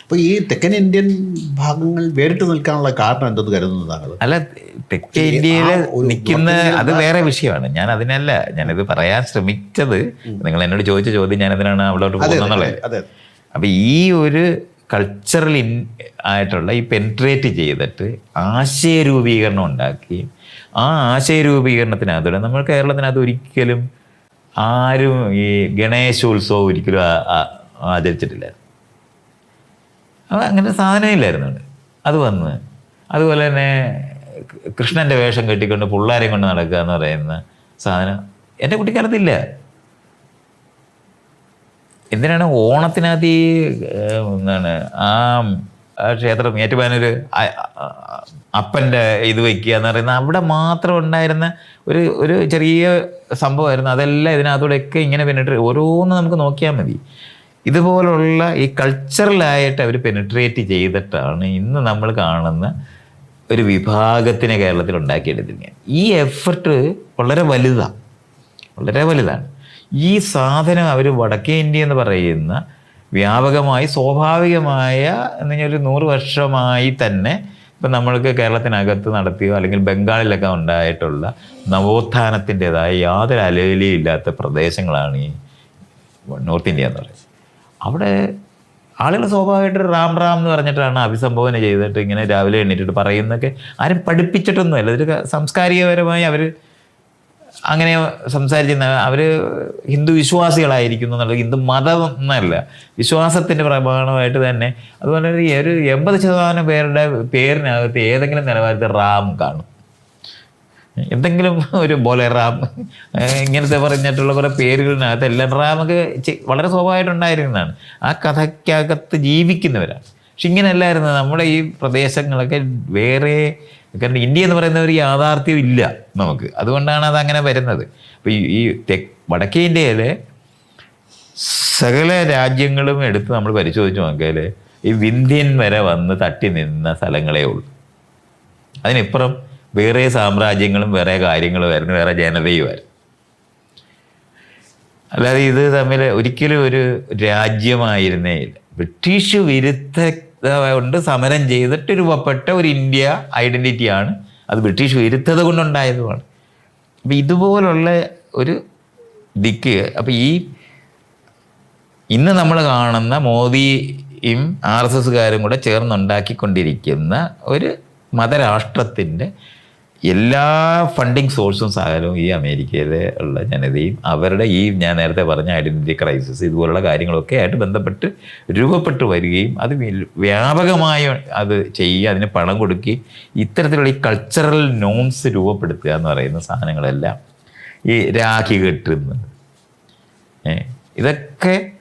അപ്പോൾ ഈ തെക്കൻ ഇന്ത്യൻ ഭാഗങ്ങൾ വേറിട്ട് നിൽക്കാനുള്ള കാരണം എന്തെന്ന് കരുതുന്നു താങ്കൾ അല്ല തെക്കേ ഇന്ത്യയിൽ നിൽക്കുന്ന അത് വേറെ വിഷയമാണ്. ഞാൻ അതിനല്ല ഞാനിത് പറയാൻ ശ്രമിച്ചത്. നിങ്ങൾ എന്നോട് ചോദിച്ച ചോദ്യം ഞാൻ അതിനാണ് അവിടോട്ട് പോകുന്നത് അപ്പം ഈ ഒരു കൾച്ചറൽ ഇൻ ആയിട്ടുള്ള ഈ പെൻട്രേറ്റ് ചെയ്തിട്ട് ആശയരൂപീകരണം ഉണ്ടാക്കി ആ ആശയരൂപീകരണത്തിനകത്തൂടെ നമ്മൾ കേരളത്തിനകത്ത് ഒരിക്കലും ആരും ഈ ഗണേശോത്സവം ഒരിക്കലും ആ- അത് അങ്ങനെ സാധനമില്ലായിരുന്നു അവിടെ. അത് വന്ന്. അതുപോലെ തന്നെ കൃഷ്ണന്റെ വേഷം കെട്ടിക്കൊണ്ട് പിള്ളേരെയും കൊണ്ട് നടക്കുക എന്ന് പറയുന്ന സാധനം എന്റെ കുട്ടിക്കാലത്തില്ല. എന്തിനാണ് ഓണത്തിനകത്ത് ഈ എന്താണ് ആ ആ ക്ഷേത്രം ഏറ്റുമാനൊരു അപ്പന്റെ ഇത് വയ്ക്കുക എന്ന് പറയുന്ന അവിടെ മാത്രം ഉണ്ടായിരുന്ന ഒരു ഒരു ചെറിയ സംഭവമായിരുന്നു. അതെല്ലാം ഇതിനകത്തൂടെയൊക്കെ ഇങ്ങനെ പിന്നിട്ട് ഓരോന്ന് നമുക്ക് നോക്കിയാൽ മതി. ഇതുപോലുള്ള ഈ കൾച്ചറലായിട്ട് അവർ പെനിട്രേറ്റ് ചെയ്തിട്ടാണ് ഇന്ന് നമ്മൾ കാണുന്ന ഒരു വിഭാഗത്തിനെ കേരളത്തിൽ ഉണ്ടാക്കിയെടുത്തിരിക്കുക ഈ എഫർട്ട് വളരെ വലുതാണ് വളരെ വലുതാണ്. ഈ സാധനം അവർ വടക്കേ ഇന്ത്യ എന്ന് പറയുന്ന വ്യാപകമായി സ്വാഭാവികമായ എന്ന് പറഞ്ഞാൽ ഒരു നൂറ് വർഷമായി തന്നെ ഇപ്പം നമ്മൾക്ക് കേരളത്തിനകത്ത് നടത്തിയോ അല്ലെങ്കിൽ ബംഗാളിലൊക്കെ ഉണ്ടായിട്ടുള്ള നവോത്ഥാനത്തിന്റെതായ യാതൊരു അലയിലും ഇല്ലാത്ത പ്രദേശങ്ങളാണ് ഈ നോർത്ത് ഇന്ത്യ എന്ന് പറയുന്നത്. അവിടെ ആളുകൾ സ്വാഭാവികമായിട്ട് റാം റാം എന്ന് പറഞ്ഞിട്ടാണ് അഭിസംബോധന ചെയ്തിട്ട് ഇങ്ങനെ രാവിലെ എണ്ണീറ്റിട്ട് പറയുന്നൊക്കെ ആരും പഠിപ്പിച്ചിട്ടൊന്നുമല്ല. ഇതൊരു സാംസ്കാരികപരമായി അവർ അങ്ങനെ സംസാരിക്കുന്ന അവർ ഹിന്ദു വിശ്വാസികളായിരിക്കുന്നു എന്നുള്ളത് ഹിന്ദു മതം എന്നല്ല വിശ്വാസത്തിന്റെ പ്രമാണമായിട്ട് തന്നെ അതുപോലെ ഒരു എൺപത് ശതമാനം പേരുടെ പേരിനകത്ത് ഏതെങ്കിലും നിലവാരത്തിൽ റാം കാണും. എന്തെങ്കിലും ഒരു ബോലെ റാം ഇങ്ങനത്തെ പറഞ്ഞിട്ടുള്ള കുറേ പേരുകളിനകത്ത് എല്ലാം റാമൊക്കെ വളരെ സ്വാഭാവികമായിട്ടുണ്ടായിരുന്നതാണ് ആ കഥയ്ക്കകത്ത് ജീവിക്കുന്നവരാണ്. പക്ഷെ ഇങ്ങനെയല്ലായിരുന്നു. നമ്മുടെ ഈ പ്രദേശങ്ങളൊക്കെ വേറെ കാരണം ഇന്ത്യ എന്ന് പറയുന്ന ഒരു യാഥാർത്ഥ്യം ഇല്ല നമുക്ക്. അതുകൊണ്ടാണ് അത് അങ്ങനെ വരുന്നത്. അപ്പോൾ ഈ ഈ തെക്ക് വടക്കേ ഇന്ത്യയിലെ സകല രാജ്യങ്ങളും എടുത്ത് നമ്മൾ പരിശോധിച്ച് നോക്കിയാൽ ഈ വിന്ധ്യൻ വരെ വന്ന് തട്ടി നിന്ന സ്ഥലങ്ങളേ ഉള്ളൂ. അതിനിപ്പുറം വേറെ സാമ്രാജ്യങ്ങളും വേറെ കാര്യങ്ങളും ആയിരുന്നു വേറെ ജനതയുമായിരുന്നു അല്ലാതെ ഇത് തമ്മിൽ ഒരിക്കലും ഒരു രാജ്യമായിരുന്നേ ഇല്ല. ബ്രിട്ടീഷ് വിരുദ്ധത കൊണ്ട് സമരം ചെയ്തിട്ട് രൂപപ്പെട്ട ഒരു ഇന്ത്യ ഐഡന്റിറ്റിയാണ് അത് ബ്രിട്ടീഷ് വിരുദ്ധത കൊണ്ടുണ്ടായതുമാണ്. അപ്പം ഇതുപോലുള്ള ഒരു ദിക്ക് അപ്പം ഈ ഇന്ന് നമ്മൾ കാണുന്ന മോദിയും ആർ എസ് എസ്സുകാരും കൂടെ ചേർന്നുണ്ടാക്കിക്കൊണ്ടിരിക്കുന്ന ഒരു മതരാഷ്ട്രത്തിന്റെ എല്ലാ ഫണ്ടിങ് സോഴ്സും സകലവും ഈ അമേരിക്കയിലെ ഉള്ള ജനതയും അവരുടെ ഈ ഞാൻ നേരത്തെ പറഞ്ഞ ഐഡന്റിറ്റി ക്രൈസിസ് ഇതുപോലുള്ള കാര്യങ്ങളൊക്കെ ആയിട്ട് ബന്ധപ്പെട്ട് രൂപപ്പെട്ട് വരികയും അത് വ്യാപകമായ അത് ചെയ്യുക അതിന് പണം കൊടുക്കുകയും ഇത്തരത്തിലുള്ള ഈ കൾച്ചറൽ നോംസ് രൂപപ്പെടുത്തുക എന്ന് പറയുന്ന സാധനങ്ങളെല്ലാം ഈ രാഖി കെട്ടുന്നത്. ഇതൊക്കെ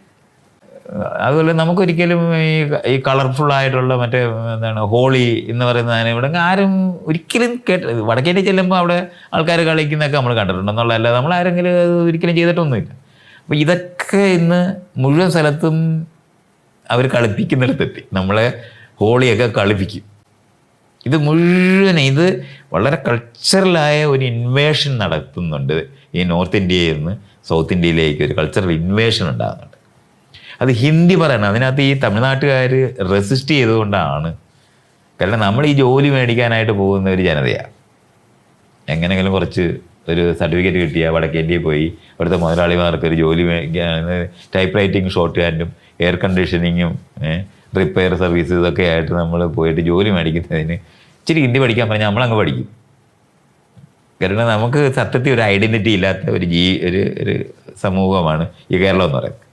അതുപോലെ നമുക്കൊരിക്കലും ഈ ഈ കളർഫുൾ ആയിട്ടുള്ള മറ്റേ എന്താണ് ഹോളി എന്ന് പറയുന്ന സാധനം ഇവിടെ ആരും ഒരിക്കലും കേട്ട് വടക്കേറ്റ് ചെല്ലുമ്പോൾ അവിടെ ആൾക്കാർ കളിക്കുന്നതൊക്കെ നമ്മൾ കണ്ടിട്ടുണ്ടെന്നുള്ളതല്ല നമ്മൾ ആരെങ്കിലും അത് ഒരിക്കലും ചെയ്തിട്ടൊന്നുമില്ല. അപ്പോൾ ഇതൊക്കെ ഇന്ന് മുഴുവൻ സ്ഥലത്തും അവർ കളിപ്പിക്കുന്നിടത്തെത്തി നമ്മളെ ഹോളിയൊക്കെ കളിപ്പിക്കും. ഇത് മുഴുവൻ ഇത് വളരെ കൾച്ചറലായ ഒരു ഇൻവേഷൻ നടത്തുന്നുണ്ട് ഈ നോർത്ത് ഇന്ത്യയിൽ നിന്ന് സൗത്ത് ഇന്ത്യയിലേക്ക് ഒരു കൾച്ചറൽ ഇൻവേഷൻ ഉണ്ടാകുന്നുണ്ട്. അത് ഹിന്ദി പറയണം. അതിനകത്ത് ഈ തമിഴ്നാട്ടുകാർ റെസിസ്റ്റ് ചെയ്തുകൊണ്ടാണ്. കാരണം നമ്മൾ ഈ ജോലി മേടിക്കാനായിട്ട് പോകുന്ന ഒരു ജനതയാണ് എങ്ങനെയെങ്കിലും കുറച്ച് ഒരു സർട്ടിഫിക്കറ്റ് കിട്ടിയ വടക്കേ ഇന്ത്യയിൽ പോയി. അവിടുത്തെ മുതലാളിമാർക്ക് ഒരു ജോലി ടൈപ്പ് റൈറ്റിംഗ് ഷോർട്ട് ഹാൻഡും എയർ കണ്ടീഷനിങ്ങും റിപ്പയർ സർവീസ് ഇതൊക്കെ ആയിട്ട് നമ്മൾ പോയിട്ട് ജോലി മേടിക്കുന്നതിന് ഇച്ചിരി ഹിന്ദി പഠിക്കാൻ പറഞ്ഞാൽ നമ്മളങ്ങ് പഠിക്കും. കാരണം നമുക്ക് സത്യത്തിൽ ഒരു ഐഡന്റിറ്റി ഇല്ലാത്ത ഒരു ജീ ഒരു ഒരു സമൂഹമാണ് ഈ കേരളം എന്ന് പറയുന്നത്.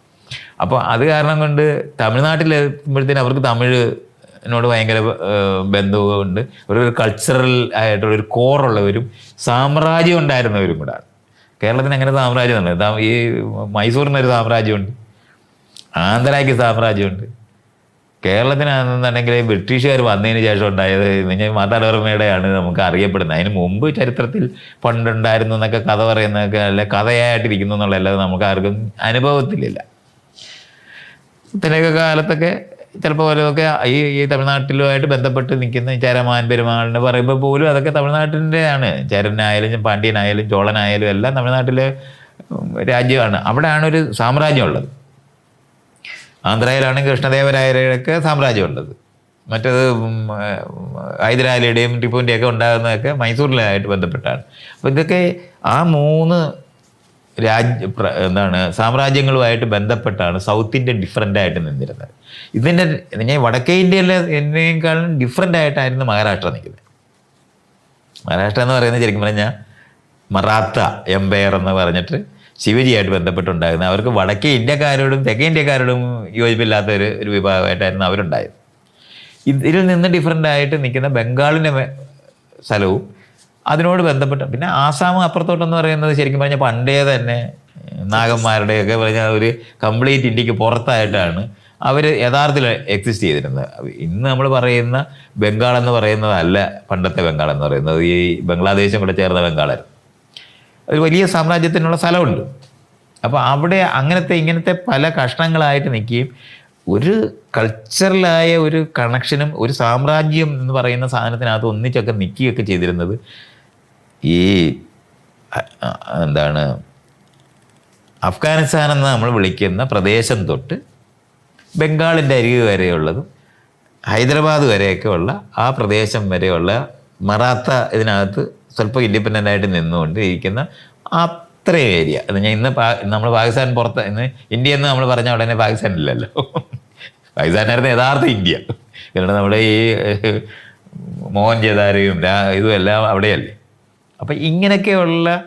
അപ്പോൾ അത് കാരണം കൊണ്ട് തമിഴ്നാട്ടിൽ എത്തുമ്പോഴത്തേനും അവർക്ക് തമിഴിനോട് ഭയങ്കര ബന്ധവുമുണ്ട്. ഒരു കൾച്ചറൽ ആയിട്ടുള്ള ഒരു കോറുള്ളവരും സാമ്രാജ്യം ഉണ്ടായിരുന്നവരും കൂടാണ് കേരളത്തിന് അങ്ങനെ സാമ്രാജ്യം ഉണ്ട് ഈ മൈസൂരിനൊരു സാമ്രാജ്യമുണ്ട്. ആന്ധ്രയ്ക്ക് സാമ്രാജ്യമുണ്ട്. കേരളത്തിനാണെന്നുണ്ടെങ്കിൽ ബ്രിട്ടീഷുകാർ വന്നതിന് ശേഷം ഉണ്ടായത് ഞാൻ മാതാടോർമ്മയുടെയാണ് നമുക്ക് അറിയപ്പെടുന്നത്. അതിന് മുമ്പ് ചരിത്രത്തിൽ പണ്ടുണ്ടായിരുന്നു എന്നൊക്കെ കഥ പറയുന്നതൊക്കെ അല്ല കഥയായിട്ടിരിക്കുന്നു എന്നുള്ളതല്ലാതെ നമുക്ക് ആർക്കും അനുഭവത്തിലില്ല. ഇത്രയൊക്കെ കാലത്തൊക്കെ ചിലപ്പോൾ ഓരോക്കെ ഈ ഈ തമിഴ്നാട്ടിലുമായിട്ട് ബന്ധപ്പെട്ട് നിൽക്കുന്ന ചേരമാൻ പെരുമാളിനെ പറയുമ്പോൾ പോലും അതൊക്കെ തമിഴ്നാട്ടിന്റെ ആണ് ചരനായാലും പാണ്ഡ്യനായാലും ചോളനായാലും എല്ലാം തമിഴ്നാട്ടിലെ രാജ്യമാണ്. അവിടെയാണ് ഒരു സാമ്രാജ്യമുള്ളത്. ആന്ധ്രയിലാണ് കൃഷ്ണദേവരായരുടെയൊക്കെ സാമ്രാജ്യമുള്ളത്. മറ്റത് ഹൈദരാലിയുടെയും ടിപ്പുവിന്റെയൊക്കെ ഉണ്ടാകുന്നതൊക്കെ മൈസൂരിലായിട്ട് ബന്ധപ്പെട്ടാണ്. അപ്പോൾ ഇതൊക്കെ ആ മൂന്ന് രാജ്യ എന്താണ് സാമ്രാജ്യങ്ങളുമായിട്ട് ബന്ധപ്പെട്ടാണ് സൗത്ത് ഇന്ത്യ ഡിഫറെന്റ് ആയിട്ട് നിന്നിരുന്നത്. ഇതിന്റെ ഞാൻ വടക്കേ ഇന്ത്യയിലെ എന്നേക്കാളും ഡിഫറെന്റ് ആയിട്ടായിരുന്നു മഹാരാഷ്ട്ര നിൽക്കുന്നത്. മഹാരാഷ്ട്ര എന്ന് പറയുന്നത് ശരിക്കും പറഞ്ഞാൽ മറാത്ത എംപയർ എന്ന് പറഞ്ഞിട്ട് ശിവജിയായിട്ട് ബന്ധപ്പെട്ടുണ്ടായിരുന്നത് അവർക്ക് വടക്കേ ഇന്ത്യക്കാരോടും തെക്കേ ഇന്ത്യക്കാരോടും യോജിപ്പില്ലാത്ത ഒരു ഒരു വിഭാഗമായിട്ടായിരുന്നു അവരുണ്ടായത്. ഇതിൽ നിന്ന് ഡിഫറെന്റ് ആയിട്ട് നിൽക്കുന്ന ബംഗാളിന്റെ സ്ഥലവും അതിനോട് ബന്ധപ്പെട്ട പിന്നെ ആസാം അപ്പുറത്തോട്ടെന്ന് പറയുന്നത് ശരിക്കും പറഞ്ഞാൽ പണ്ടേ തന്നെ നാഗന്മാരുടെയൊക്കെ പറഞ്ഞാൽ ഒരു കംപ്ലീറ്റ് ഇന്ത്യയ്ക്ക് പുറത്തായിട്ടാണ് അവർ യഥാർത്ഥത്തിൽ എക്സിസ്റ്റ് ചെയ്തിരുന്നത്. ഇന്ന് നമ്മൾ പറയുന്ന ബംഗാൾ എന്ന് പറയുന്നതല്ല പണ്ടത്തെ ബംഗാൾ എന്ന് പറയുന്നത്. ഈ ബംഗ്ലാദേശും കൂടെ ചേർന്ന ബംഗാളായിരുന്നു. ഒരു വലിയ സാമ്രാജ്യത്തിനുള്ള സ്ഥലമുണ്ട്. അപ്പോൾ അവിടെ അങ്ങനത്തെ ഇങ്ങനത്തെ പല കഷ്ണങ്ങളായിട്ട് നിൽക്കുകയും ഒരു കൾച്ചറലായ ഒരു കണക്ഷനും ഒരു സാമ്രാജ്യം എന്ന് പറയുന്ന സാധനത്തിനകത്ത് ഒന്നിച്ചൊക്കെ നിൽക്കുകയൊക്കെ ചെയ്തിരുന്നത് ഈ എന്താണ് അഫ്ഗാനിസ്ഥാൻ എന്ന് നമ്മൾ വിളിക്കുന്ന പ്രദേശം തൊട്ട് ബംഗാളിന്റെ അരികെ വരെയുള്ളതും ഹൈദരാബാദ് വരെയൊക്കെ ഉള്ള ആ പ്രദേശം വരെയുള്ള മറാത്ത ഇതിനകത്ത് സ്വല്പം ഇൻഡിപെൻഡന്റ് ആയിട്ട് നിന്നുകൊണ്ട് ഇരിക്കുന്ന അത്രയും ഏരിയ. അത് ഞാൻ ഇന്ന് നമ്മൾ പാകിസ്ഥാൻ പുറത്ത് ഇന്ന് ഇന്ത്യ എന്ന് നമ്മൾ പറഞ്ഞ ഉടനെ പാകിസ്ഥാൻ ഇല്ലല്ലോ. പാകിസ്ഥാനായിരുന്നു യഥാർത്ഥ ഇന്ത്യ. കാരണം നമ്മുടെ ഈ മോഹൻ രാ- ഇതും എല്ലാം അവിടെയല്ലേ. അപ്പം ഇങ്ങനെയൊക്കെയുള്ള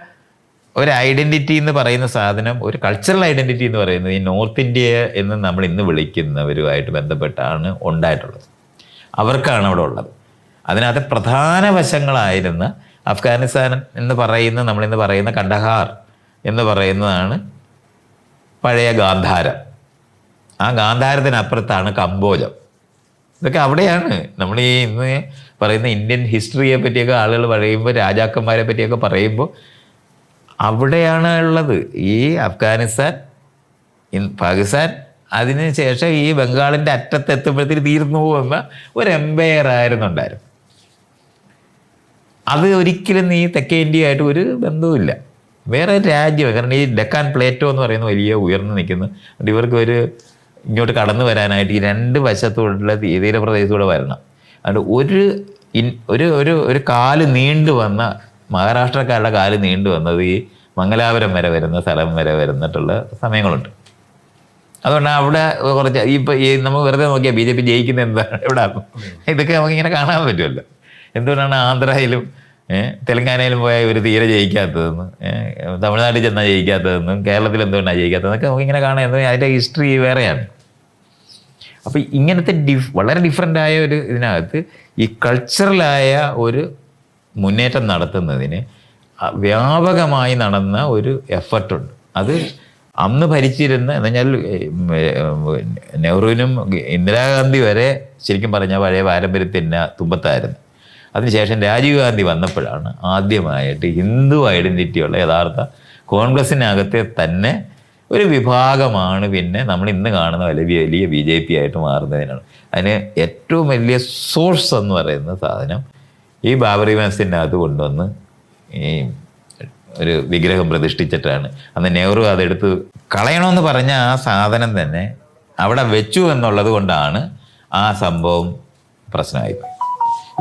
ഒരു ഐഡന്റിറ്റി എന്ന് പറയുന്ന സാധനം ഒരു കൾച്ചറൽ ഐഡന്റിറ്റി എന്ന് പറയുന്നത് ഈ നോർത്ത് ഇന്ത്യ എന്ന് നമ്മൾ ഇന്ന് വിളിക്കുന്നവരുമായിട്ട് ബന്ധപ്പെട്ടാണ് ഉണ്ടായിട്ടുള്ളത്. അവർക്കാണ് അവിടെ ഉള്ളത്. അതിനകത്ത് പ്രധാന വശങ്ങളായിരുന്ന അഫ്ഗാനിസ്ഥാൻ എന്ന് പറയുന്ന നമ്മളിന്ന് പറയുന്ന കണ്ടഹാർ എന്ന് പറയുന്നതാണ് പഴയ ഗാന്ധാരം. ആ ഗാന്ധാരത്തിനപ്പുറത്താണ് കമ്പോജം ഇതൊക്കെ അവിടെയാണ്. നമ്മൾ ഈ ഇന്ന് പറയുന്ന ഇന്ത്യൻ ഹിസ്റ്ററിയെ പറ്റിയൊക്കെ ആളുകൾ പറയുമ്പോൾ രാജാക്കന്മാരെ പറ്റിയൊക്കെ പറയുമ്പോൾ അവിടെയാണ് ഉള്ളത്. ഈ അഫ്ഗാനിസ്ഥാൻ പാകിസ്ഥാൻ അതിന് ശേഷം ഈ ബംഗാളിന്റെ അറ്റത്തെത്തുമ്പോഴത്തേക്ക് തീർന്നു പോകുന്ന ഒരു എംപയർ ആയിരുന്നു ഉണ്ടായിരുന്നു അത് ഒരിക്കലും ഈ തെക്കേ ഇന്ത്യയായിട്ട് ഒരു ബന്ധവുമില്ല. വേറെ രാജ്യം കാരണം ഈ ഡെക്കാൻ പ്ലേറ്റോ എന്ന് പറയുന്ന വലിയ ഉയർന്നു നിൽക്കുന്ന ഇവർക്ക് ഒരു ഇങ്ങോട്ട് കടന്നു വരാനായിട്ട് ഈ രണ്ട് വശത്തുള്ള തീരപ്രദേശത്തൂടെ വരണം. അതുകൊണ്ട് ഒരു ഒരു ഒരു ഒരു കാൽ നീണ്ടു വന്ന മഹാരാഷ്ട്രക്കാരുടെ കാൽ നീണ്ടു വന്നത് ഈ മംഗലാപുരം വരെ വരുന്ന സ്ഥലം വരെ വരുന്നിട്ടുള്ള സമയങ്ങളുണ്ട്. അതുകൊണ്ട് അവിടെ കുറച്ച് ഇപ്പം ഈ നമുക്ക് വെറുതെ നോക്കിയാൽ ബി ജെ പി ജയിക്കുന്ന എന്താണ് എവിടെ ഇതൊക്കെ നമുക്ക് ഇങ്ങനെ കാണാൻ പറ്റുമല്ലോ. എന്തുകൊണ്ടാണ് ആന്ധ്രയിലും തെലങ്കാനയിലും പോയാൽ ഇവർ തീരെ ജയിക്കാത്തതെന്ന്? തമിഴ്നാട്ടിൽ ചെന്നാൽ ജയിക്കാത്തതെന്നും കേരളത്തിൽ എന്തുകൊണ്ടാണ് ജയിക്കാത്തതെന്നൊക്കെ നമുക്ക് ഇങ്ങനെ കാണാൻ അതിന്റെ ഹിസ്റ്ററി വേറെയാണ്. അപ്പോൾ ഇങ്ങനത്തെ ഡിഫ് വളരെ ഡിഫറെന്റ് ആയ ഒരു ഇതിനകത്ത് ഈ കൾച്ചറലായ ഒരു മുന്നേറ്റം നടത്തുന്നതിന് വ്യാപകമായി നടന്ന ഒരു എഫർട്ടുണ്ട് അത് അന്ന് ഭരിച്ചിരുന്ന എന്നുവെച്ചാൽ നെഹ്റുവിനും ഇന്ദിരാഗാന്ധി വരെ ശരിക്കും പറഞ്ഞാൽ പഴയ പാരമ്പര്യത്തിന്റെ തുമ്പത്തായിരുന്നു. അതിനുശേഷം രാജീവ് ഗാന്ധി വന്നപ്പോഴാണ് ആദ്യമായിട്ട് ഹിന്ദു ഐഡന്റിറ്റിയുള്ള യഥാർത്ഥ കോൺഗ്രസിനകത്തെ തന്നെ ഒരു വിഭാഗമാണ് പിന്നെ നമ്മൾ ഇന്ന് കാണുന്ന വലിയ വലിയ ബി ജെ പി ആയിട്ട് മാറുന്നതിനാണ്. അതിന് ഏറ്റവും വലിയ സോഴ്സ് എന്ന് പറയുന്ന സാധനം ഈ ബാബറി മസ്ജിദിന്റെ അത് കൊണ്ടുവന്ന് ഈ ഒരു വിഗ്രഹം പ്രതിഷ്ഠിച്ചിട്ടാണ്. അന്ന് നെഹ്റു അതെടുത്ത് കളയണമെന്ന് പറഞ്ഞ ആ സാധനം തന്നെ അവിടെ വെച്ചു എന്നുള്ളത് കൊണ്ടാണ് ആ സംഭവം പ്രശ്നമായി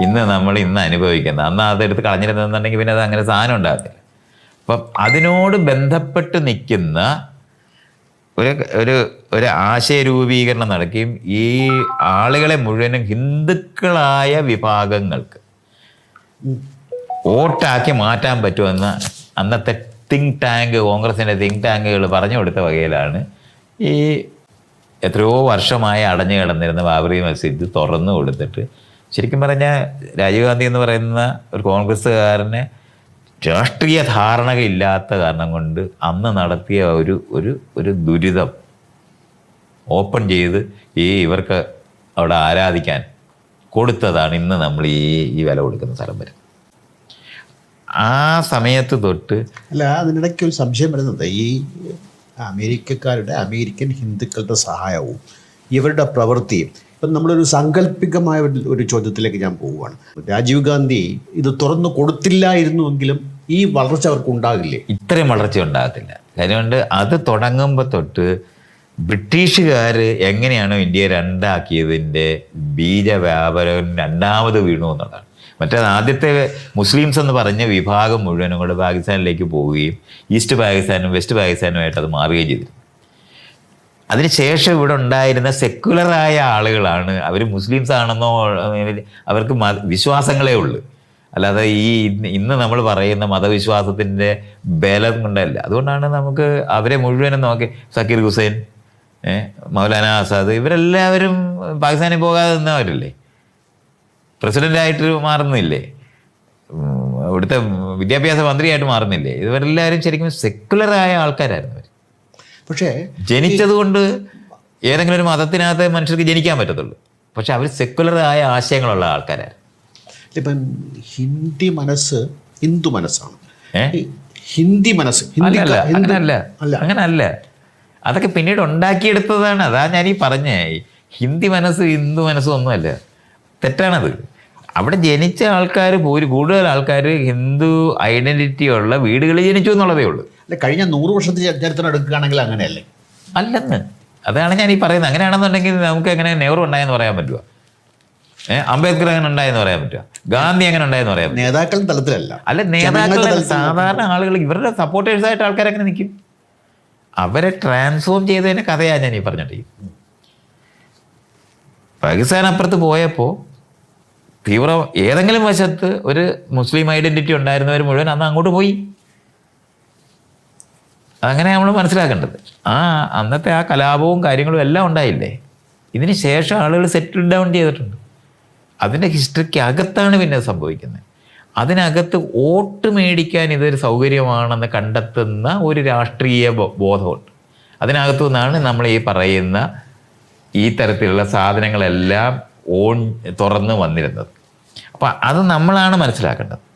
ഇന്ന് നമ്മൾ ഇന്ന് അനുഭവിക്കുന്നത് അന്ന് അതെടുത്ത് കളഞ്ഞിരുന്നെന്നുണ്ടെങ്കിൽ പിന്നെ അത് അങ്ങനെ സാധനം ഉണ്ടാകത്തില്ല. അപ്പം അതിനോട് ബന്ധപ്പെട്ട് നിൽക്കുന്ന ഒരു ഒരു ഒരു ആശയ രൂപീകരണം നടക്കുകയും ഈ ആളുകളെ മുഴുവനും ഹിന്ദുക്കളായ വിഭാഗങ്ങൾക്ക് വോട്ടാക്കി മാറ്റാൻ പറ്റുമെന്ന് അന്നത്തെ തിങ്ക് ടാങ്ക് കോൺഗ്രസിന്റെ തിങ്ക് ടാങ്കുകൾ പറഞ്ഞു കൊടുത്ത വകയിലാണ് ഈ എത്രയോ വർഷമായി അടഞ്ഞു കിടന്നിരുന്ന ബാബറി മസ്ജിദ് തുറന്നു കൊടുത്തിട്ട്. ശരിക്കും പറഞ്ഞാൽ രാജീവ് ഗാന്ധി എന്ന് പറയുന്ന ഒരു കോൺഗ്രസ്സുകാരനെ രാഷ്ട്രീയ ധാരണകളില്ലാത്ത കാരണം കൊണ്ട് അന്ന് നടത്തിയ ഒരു ഒരു ഒരു ദുരിതം ഓപ്പൺ ചെയ്ത് ഈ ഇവർക്ക് അവിടെ ആരാധിക്കാൻ കൊടുത്തതാണ് ഇന്ന് നമ്മൾ ഈ ഈ വില കൊടുക്കുന്ന സ്ഥലം വരെ. ആ സമയത്ത് തൊട്ട് അല്ല അതിനിടയ്ക്ക് ഒരു സംശയം വരുന്നത് ഈ അമേരിക്കക്കാരുടെ അമേരിക്കൻ ഹിന്ദുക്കളുടെ സഹായവും ഇവരുടെ പ്രവൃത്തിയും ഇപ്പം നമ്മളൊരു സാങ്കല്പികമായ ഒരു ചോദ്യത്തിലേക്ക് ഞാൻ പോവുകയാണ്. രാജീവ് ഗാന്ധി ഇത് തുറന്നു കൊടുത്തില്ലായിരുന്നുവെങ്കിലും ഈ വളർച്ച അവർക്ക് ഉണ്ടാകില്ലേ? ഇത്രയും വളർച്ച ഉണ്ടാകത്തില്ല. കാര്യമുണ്ട് അത് തുടങ്ങുമ്പോൾ തൊട്ട് ബ്രിട്ടീഷുകാർ എങ്ങനെയാണോ ഇന്ത്യയെ രണ്ടാക്കിയതിന്റെ ബീജവ്യാപനം രണ്ടാമത് വീണു എന്നുള്ളതാണ്. മറ്റേ ആദ്യത്തെ മുസ്ലിംസ് എന്ന് പറഞ്ഞ വിഭാഗം മുഴുവനും കൂടെ പാകിസ്ഥാനിലേക്ക് പോവുകയും ഈസ്റ്റ് പാകിസ്ഥാനും വെസ്റ്റ് പാകിസ്ഥാനുമായിട്ട് അത് മാറുകയും ചെയ്തിരുന്നു. അതിനുശേഷം ഇവിടെ ഉണ്ടായിരുന്ന സെക്കുലറായ ആളുകളാണ്. അവർ മുസ്ലിംസ് ആണെന്നോ അവർക്ക് വിശ്വാസങ്ങളേ ഉള്ളൂ. അല്ലാതെ ഈ ഇന്ന് നമ്മൾ പറയുന്ന മതവിശ്വാസത്തിന്റെ ബലം കൊണ്ടല്ല. അതുകൊണ്ടാണ് നമുക്ക് അവരെ മുഴുവനും നോക്കി. സക്കീർ ഹുസൈൻ മൗലാന ആസാദ് ഇവരെല്ലാവരും പാകിസ്ഥാനിൽ പോകാതെ നിന്നവരല്ലേ? പ്രസിഡന്റായിട്ട് മാറുന്നില്ലേ? ഇവിടുത്തെ വിദ്യാഭ്യാസ മന്ത്രിയായിട്ട് മാറുന്നില്ലേ? ഇവരെല്ലാവരും ശരിക്കും സെക്കുലറായ ആൾക്കാരായിരുന്നു. പക്ഷേ ജനിച്ചത് കൊണ്ട് ഏതെങ്കിലും ഒരു മതത്തിനകത്ത് മനുഷ്യർക്ക് ജനിക്കാൻ പറ്റത്തുള്ളൂ. പക്ഷെ അവർ സെക്കുലറായ ആശയങ്ങളുള്ള ആൾക്കാരാണ്. ഇപ്പം ഹിന്ദി മനസ്സ് ഹിന്ദു മനസ്സാണ്. ഹിന്ദി മനസ്സ് അങ്ങനല്ല. അല്ല. അങ്ങനല്ല. അതൊക്കെ പിന്നീട് ഉണ്ടാക്കിയെടുത്തതാണ്. അതാ ഞാൻ ഈ പറഞ്ഞേ. ഹിന്ദി മനസ്സ് ഹിന്ദു മനസ്സും ഒന്നുമല്ല. തെറ്റാണത്. അവിടെ ജനിച്ച ആൾക്കാർ ഒരു കൂടുതൽ ആൾക്കാർ ഹിന്ദു ഐഡന്റിറ്റി ഉള്ള വീടുകളിൽ ജനിച്ചു എന്നുള്ളതേ ഉള്ളൂ. അല്ല കഴിഞ്ഞ നൂറ് വർഷത്തെ ചരിത്രം എടുക്കുകയാണെങ്കിൽ അങ്ങനെയല്ലേ? അല്ലെന്ന്. അതാണ് ഞാൻ ഈ പറയുന്നത്. അങ്ങനെയാണെന്നുണ്ടെങ്കിൽ നമുക്ക് എങ്ങനെ നെഹ്റു ഉണ്ടായെന്ന് പറയാൻ പറ്റുമോ ഏഹ് അംബേദ്കർ അങ്ങനെ ഉണ്ടായെന്ന് പറയാൻ പറ്റുമോ ഗാന്ധി അങ്ങനെ ഉണ്ടായെന്ന് പറയാം നേതാക്കളുടെ തലത്തിലല്ല. അല്ല നേതാക്കൾ സാധാരണ ആളുകൾ ഇവരുടെ സപ്പോർട്ടേഴ്സായിട്ട് ആൾക്കാർ അങ്ങനെ നിൽക്കും? അവരെ ട്രാൻസ്ഫോം ചെയ്തതിന് കഥയാണ് ഞാൻ ഈ പറഞ്ഞിട്ട് പാകിസ്ഥാൻ അപ്പുറത്ത് പോയപ്പോൾ തീവ്ര ഏതെങ്കിലും വശത്ത് ഒരു മുസ്ലിം ഐഡന്റിറ്റി ഉണ്ടായിരുന്നവർ മുഴുവൻ അന്ന് അങ്ങോട്ട് പോയി. അങ്ങനെ നമ്മൾ മനസ്സിലാക്കേണ്ടത്. ആ അന്നത്തെ ആ കലാപവും കാര്യങ്ങളും എല്ലാം ഉണ്ടായില്ലേ? ഇതിന് ശേഷം ആളുകൾ സെറ്റിൽ ഡൗൺ ചെയ്തിട്ടുണ്ട്. അതിന്റെ ഹിസ്റ്ററിക്ക് അകത്താണ് പിന്നെ സംഭവിക്കുന്നത്. അതിനകത്ത് വോട്ട് മേടിക്കാൻ ഇതൊരു സൗകര്യമാണെന്ന് കണ്ടെത്തുന്ന ഒരു രാഷ്ട്രീയ ബോധമുണ്ട്. അതിനകത്തു നിന്നാണ് നമ്മൾ ഈ പറയുന്ന ഈ തരത്തിലുള്ള സാധനങ്ങളെല്ലാം ഓൺ തുറന്ന് വന്നിരുന്നത്. അപ്പം അത് നമ്മളാണ് മനസ്സിലാക്കേണ്ടത്.